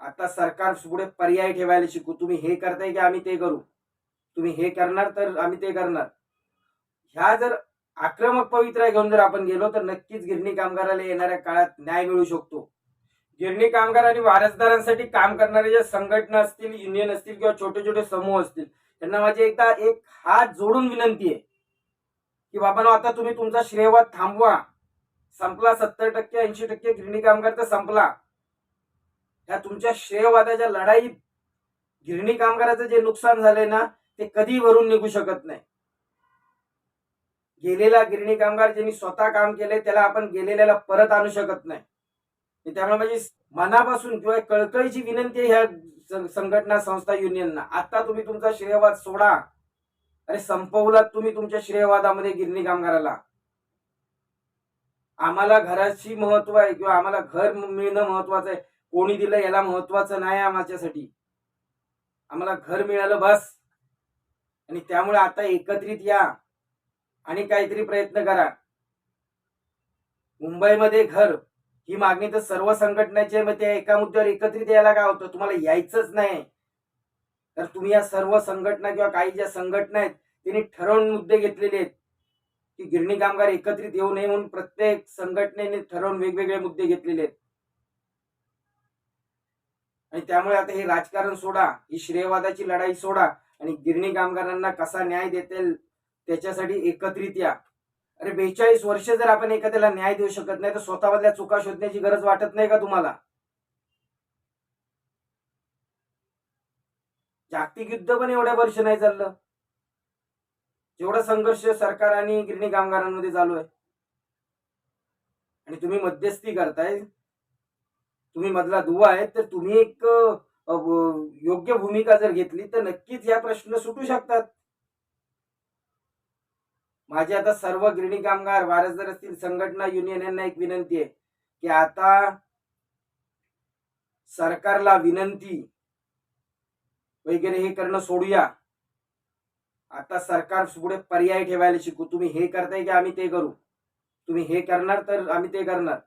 आता सरकार पुढे पर्याय ठेवायला शिकू. तुम्ही हे करताय की आम्ही ते करू? तुम्ही हे करणार तर आम्ही ते करणार. ह्या जर आक्रमक पवित्रा घेऊन जर आपण गेलो तर नक्कीच गिरणी कामगाराला येणाऱ्या काळात न्याय मिळू शकतो. गिरणी कामगार आणि वारसदारांसाठी काम करणारे ज्या संघटना असतील युनियन असतील किंवा छोटे छोटे समूह असतील त्यांना माझी एकदा एक हात जोडून विनंती आहे की बाबांनो आता तुम्ही तुमचा श्रेयवाद थांबवा. संपला सत्तर टक्के ऐंशी टक्के गिरणी कामगार तर संपला. ह्या तुमच्या श्रेयवादाच्या लढाईत गिरणी कामगाराचं जे नुकसान झालंय ना ते कधी भरून निघू शकत नाही. गेलेला गिरणी कामगार ज्यांनी स्वतः काम केलंय त्याला आपण गेलेल्याला परत आणू शकत नाही. त्यामुळे माझी मनापासून किंवा कळकळीची विनंती आहे ह्या संघटना संस्था युनियनना. आता तुम्ही तुमचा श्रेयवाद सोडा. अरे संपवलात तुम्ही तुमच्या श्रेयवादामध्ये गिरणी कामगाराला. आम्हाला घराची महत्त्व आहे किंवा आम्हाला घर मिळणं महत्वाचं आहे. कोणी दिलं याला महत्वाचं नाही आमच्यासाठी आम्हाला घर मिळालं बस. आणि त्यामुळे आता एकत्रित या आणि काहीतरी प्रयत्न करा. मुंबईमध्ये घर ही मागणी तर सर्व संघटनेची मग त्या एका मुद्द्यावर एकत्रित यायला काय होतं? तुम्हाला यायचंच नाही. तर तुम्ही या सर्व संघटना किंवा काही ज्या संघटना आहेत त्यांनी ठरवून मुद्दे घेतलेले आहेत. की गिरणी कामगार एकत्रित येऊ नये म्हणून प्रत्येक संघटनेने ठरवून वेगवेगळे मुद्दे घेतलेले आहेत. आणि त्यामुळे आता हे राजकारण सोडा ही श्रेयवादाची लढाई सोडा आणि गिरणी कामगारांना कसा न्याय देतील त्याच्यासाठी एकत्रित या. अरे बेचाळीस वर्ष जर आपण एखाद्याला न्याय देऊ शकत नाही तर स्वतःमधल्या चुका शोधण्याची गरज वाटत नाही का तुम्हाला? जागतिक युद्ध पण एवढ्या वर्ष नाही चाललं. जेवढा संघर्ष सरकार आणि गिरणी कामगारांमध्ये चालू आहे. आणि तुम्ही मध्यस्थी करताय तुम्ही मधला दुवा आहे तर तुम्ही एक योग्य भूमिका जर घेतली तर नक्कीच या प्रश्न सुटू शकतात. माझी आता सर्व गिरणी कामगार वारसदार असतील संघटना युनियन यांना एक विनंती आहे की आता सरकारला विनंती वगैरे हे करणं सोडूया. आता सरकार पुढे पर्याय ठेवायला शिकू. तुम्ही हे करताय की आम्ही ते करू? तुम्ही हे करणार तर आम्ही ते करणार.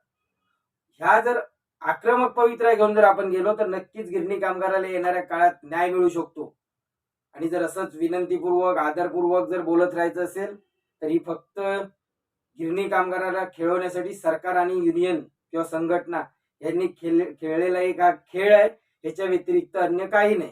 ह्या जर आक्रमक पवित्रा घेऊन जर आपण गेलो तर नक्कीच गिरणी कामगाराला येणाऱ्या काळात न्याय मिळू शकतो. आणि जर असंच विनंतीपूर्वक आदरपूर्वक जर बोलत राहायचं असेल तर ही फक्त गिरणी कामगाराला खेळवण्यासाठी सरकार आणि युनियन किंवा संघटना यांनी खेळ खेळलेला एक हा खेळ आहे. याच्या व्यतिरिक्त अन्य काही नाही.